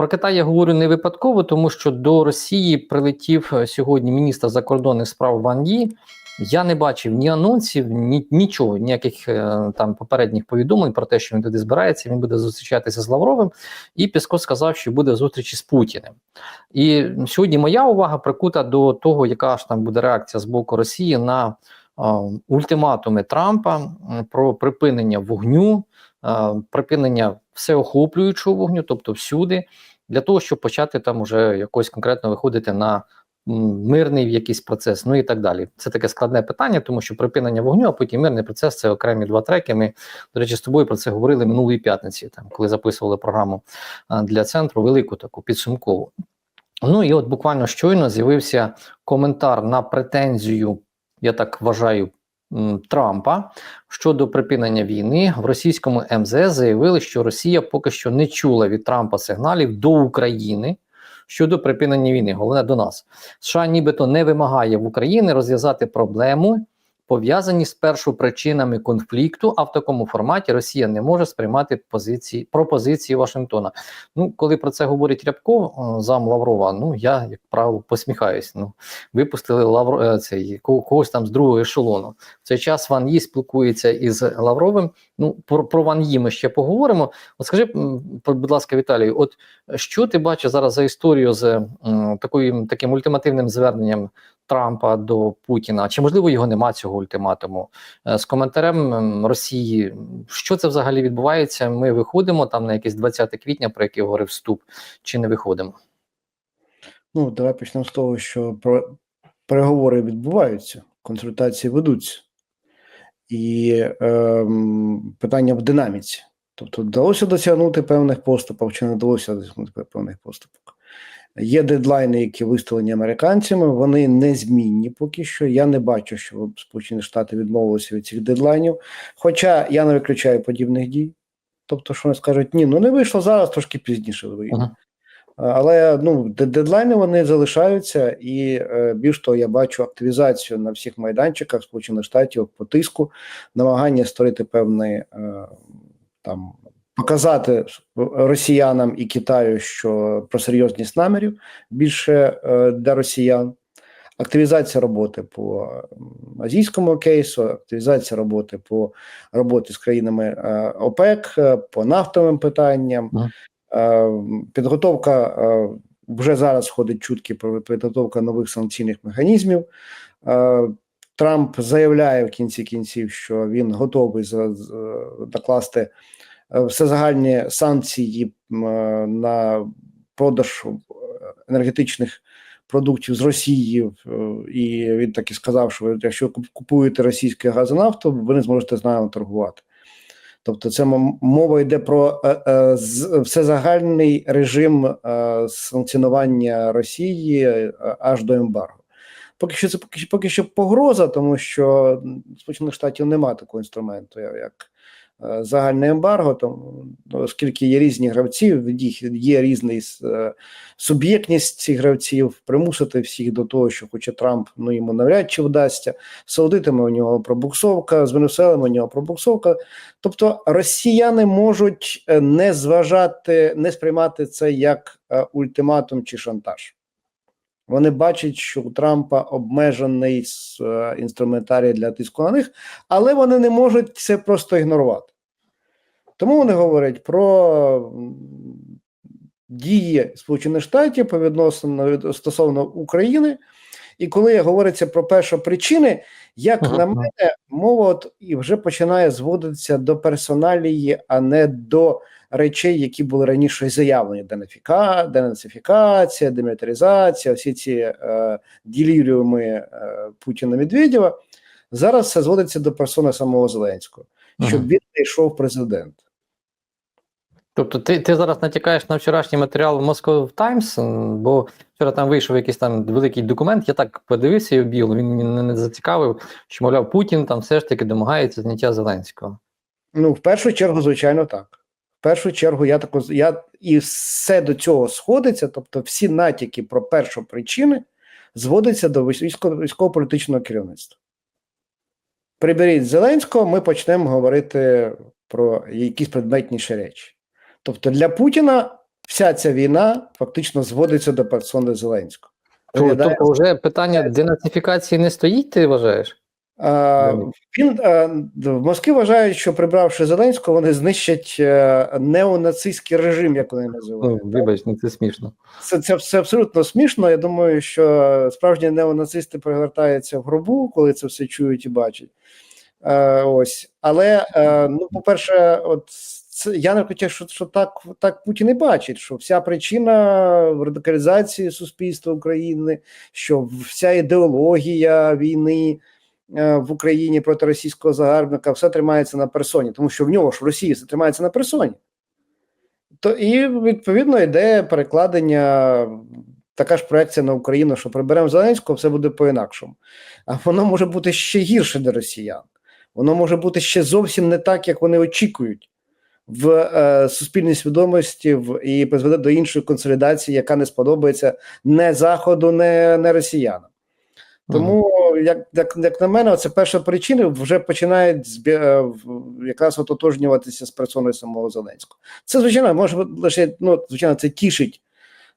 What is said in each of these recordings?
Про Китай я говорю не випадково, тому що до Росії прилетів е, сьогодні міністр закордонних справ Ван Ї. Я не бачив ні анонсів, ні нічого, ніяких е, там попередніх повідомлень про те, що він туди збирається. Він буде зустрічатися з Лавровим. І Пісков сказав, що буде зустрічі з Путіним. І сьогодні моя увага прикута до того, яка ж там буде реакція з боку Росії на е, ультиматуми Трампа про припинення вогню, е, припинення всеохоплюючого вогню, тобто всюди, для того, щоб почати там уже якось конкретно виходити на мирний якийсь процес, ну і так далі. Це таке складне питання, тому що припинення вогню, а потім мирний процес це окремі два треки. Ми, до речі, з тобою про це говорили минулої п'ятниці, там коли записували програму для центру, велику таку підсумкову. Ну і от буквально щойно з'явився коментар на претензію, я так вважаю, Трампа щодо припинення війни. В російському МЗС заявили, що Росія поки що не чула від Трампа сигналів до України щодо припинення війни. Головне до нас. США нібито не вимагає в Україні розв'язати проблему, пов'язані з першопричинами конфлікту. А в такому форматі Росія не може сприймати позиції пропозиції Вашингтона. Ну, коли про це говорить Рябков, зам Лаврова, ну я, як правило, посміхаюсь. Ну, випустили Лавро е, цей когось там з другого ешелону. В цей час Ван Ї спілкується із Лавровим. Ну, про, про Ван Ї ми ще поговоримо. От скажи, будь ласка, Віталію, от що ти бачиш зараз за історію з такою, таким ультимативним зверненням Трампа до Путіна? Чи можливо його нема цього ультиматуму? Е, З коментарем Росії, що це взагалі відбувається? Ми виходимо там на якесь 20 квітня, про яке говорив вступ, чи не виходимо? Ну, давай почнемо з того, що про переговори відбуваються, консультації ведуться, і ем, питання в динаміці. Тобто, вдалося досягнути певних поступок, чи не вдалося досягнути певних поступок. Є дедлайни, які виставлені американцями, вони незмінні поки що. Я не бачу, що Сполучені Штати відмовилися від цих дедлайнів. Хоча я не виключаю подібних дій. Тобто, що вони скажуть, ні, ну не вийшло зараз, трошки пізніше вийде. Ага. Але ну дедлайни вони залишаються, і е, більш того, я бачу активізацію на всіх майданчиках Сполучених Штатів по тиску, намагання створити певний е, там показати росіянам і Китаю, що про серйозність намірів більше е, для росіян. Активізація роботи по азійському кейсу, активізація роботи по роботі з країнами е, ОПЕК, е, по нафтовим питанням. Е, Підготовка е, вже зараз ходить чутки про підготовка нових санкційних механізмів. Е, Трамп заявляє в кінці кінців, що він готовий е, накласти е, всезагальні санкції е, на продаж е, енергетичних продуктів з Росії. е, І він так і сказав, що якщо купуєте російське газ і ви не зможете з нами торгувати. Тобто, це мова йде про е, е, всезагальний режим е, санкціонування Росії аж до ембарго. Поки що це поки, що- поки що погроза, тому що Сполучених Штатів немає такого інструменту, як, загальне ембарго, тому оскільки є різні гравці, в їх є різний е, суб'єктність цих гравців, примусити всіх до того, що хоче Трамп, ну йому навряд чи вдасться. Саудитами у нього пробуксовка, з Венесуелами у нього пробуксовка. Тобто росіяни можуть е, не зважати, не сприймати це як е, ультиматум чи шантаж. Вони бачать, що у Трампа обмежений е, інструментарій для тиску на них, але вони не можуть це просто ігнорувати. Тому вони говорять про дії Сполучених Штатів по відносно стосовно України. І коли говориться про першопричини, як Ага, на мене, мова от і вже починає зводитися до персоналії, а не до речей, які були раніше заявлені: денацифіка, денацифікація, демілітаризація, всі ці е, діліріуми е, Путіна Медведєва. Зараз все зводиться до персони самого Зеленського, щоб він не йшов президент. Тобто ти, ти зараз натякаєш на вчорашній матеріал Moscow Times, бо вчора там вийшов якийсь там великий документ, я так подивився його біло, він мене не зацікавив, що, мовляв, Путін там все ж таки домагається зняття Зеленського. Ну, в першу чергу, звичайно, так. В першу чергу, я тако я і все до цього сходиться, тобто всі натяки про першопричини зводяться до військово- військово-політичного керівництва. Приберіть Зеленського, ми почнемо говорити про якісь предметніші речі. Тобто для Путіна вся ця війна фактично зводиться до персони Зеленського. Тобто вже питання денацифікації не стоїть, ти вважаєш? Далі. він в Москві вважають, що прибравши Зеленського, вони знищать е, неонацистський режим, як вони називають. Ну, вибач, ну це смішно. Це, це все абсолютно смішно. Я думаю, що справжні неонацисти перевертаються в гробу, коли це все чують і бачать. Е, ось. Але, е, ну, по-перше, от це, я не хотів, що, що так, так Путін і бачить, що вся причина в радикалізації суспільства України, що вся ідеологія війни е, в Україні проти російського загарбника все тримається на персоні, тому що в нього ж в Росії все тримається на персоні. То і відповідно йде перекладення, така ж проекція на Україну, що приберемо Зеленського, все буде по-інакшому. А воно може бути ще гірше для росіян. Воно може бути ще зовсім не так, як вони очікують в е, суспільній свідомості в, і призведе до іншої консолідації, яка не сподобається не Заходу, не, не росіянам. Тому, як, як, як на мене, це перша причина вже починають збі, е, якраз ототожнюватися з персоною самого Зеленського. Це звичайно може лише ну, звичайно, це тішить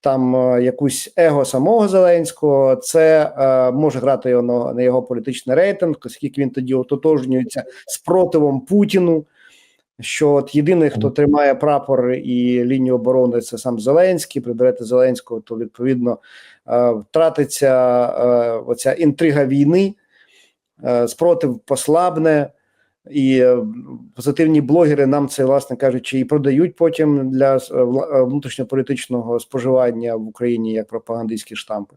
там е, якусь его самого Зеленського. Це е, може грати його на, на його політичний рейтинг, оскільки він тоді ототожнюється з противом Путіну. Що от єдиний, хто тримає прапор і лінію оборони, це сам Зеленський. Приберете Зеленського, то відповідно е, втратиться е, оця інтрига війни, е, спротив послабне, і позитивні блогери нам це, власне кажучи, і продають потім для внутрішньополітичного споживання в Україні як пропагандистські штампи.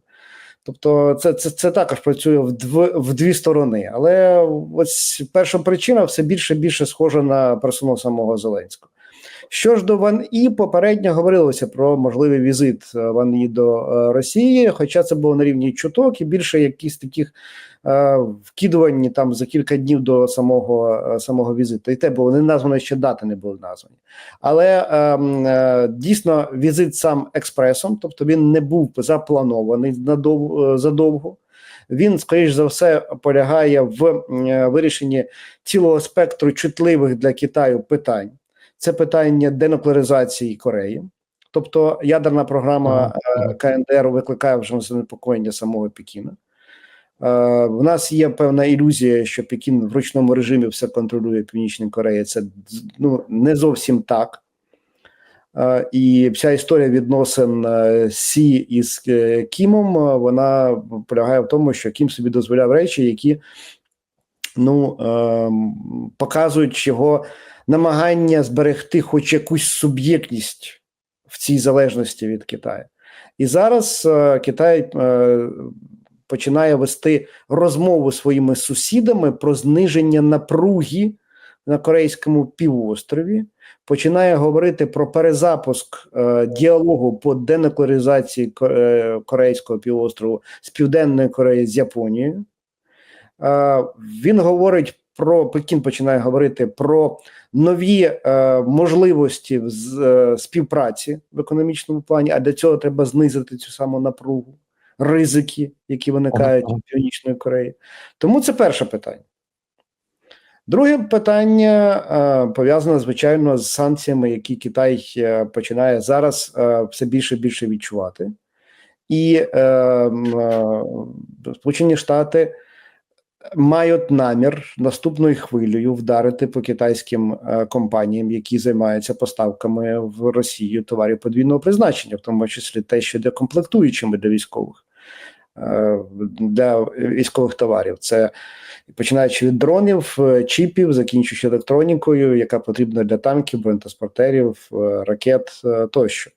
Тобто, це, це, це також працює в, дв, в дві сторони. Але ось перша причина все більше більше схожа на персону самого Зеленського. Що ж до Ван І, попередньо говорилося про можливий візит е, Ван І до е, Росії, хоча це було на рівні чуток і більше якісь таких е, вкидувань там за кілька днів до самого, е, самого візиту. І те було не названо ще дати не були названі. Але ем, е, дійсно візит сам експресом, тобто він не був запланований надов, е, задовго. Він, скоріш за все, полягає в е, вирішенні цілого спектру чутливих для Китаю питань. Це питання денуклеаризації Кореї. Тобто ядерна програма е, КНДР викликає вже занепокоєння самого Пекіна. Е, В нас є певна ілюзія, що Пекін в ручному режимі все контролює Північна Корея. Це ну, не зовсім так. Е, І вся історія відносин е, Сі із е, Кімом вона полягає в тому, що Кім собі дозволяв речі, які ну, ем, показують його намагання зберегти хоч якусь суб'єктність в цій залежності від Китаю. І зараз е, Китай е, починає вести розмову своїми сусідами про зниження напруги на Корейському півострові, починає говорити про перезапуск е, діалогу по денуклеаризації е, Корейського півострову з Південної Кореї з Японією. Е, він говорить про Пекін починає говорити про нові е, можливості в з, е, співпраці в економічному плані, а для цього треба знизити цю саму напругу, ризики, які виникають у Північної Кореї. Тому це перше питання. Друге питання е, пов'язане, звичайно, з санкціями, які Китай е, починає зараз е, все більше і більше відчувати. І е, е, Сполучені Штати мають намір наступною хвилею вдарити по китайським е, компаніям, які займаються поставками в Росію товарів подвійного призначення, в тому числі те, що для комплектуючими для військових. е, Для військових товарів це починаючи від дронів, е, чіпів, закінчуючи електронікою, яка потрібна для танків, бронетранспортерів, ракет тощо.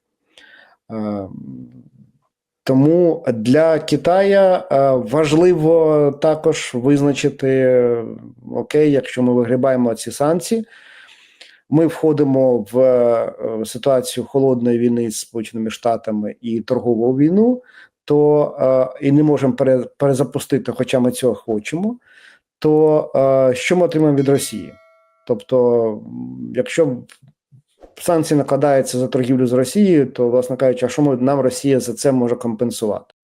Тому для Китая е, важливо також визначити: окей, якщо ми вигрібаємо ці санкції, ми входимо в е, ситуацію холодної війни з Сполученими Штатами і торгову війну, то е, і не можемо перезапустити, хоча ми цього хочемо. То що ми отримаємо від Росії? Тобто, якщо санкції накладаються за торгівлю з Росією, то, власне кажучи, а що нам Росія за це може компенсувати?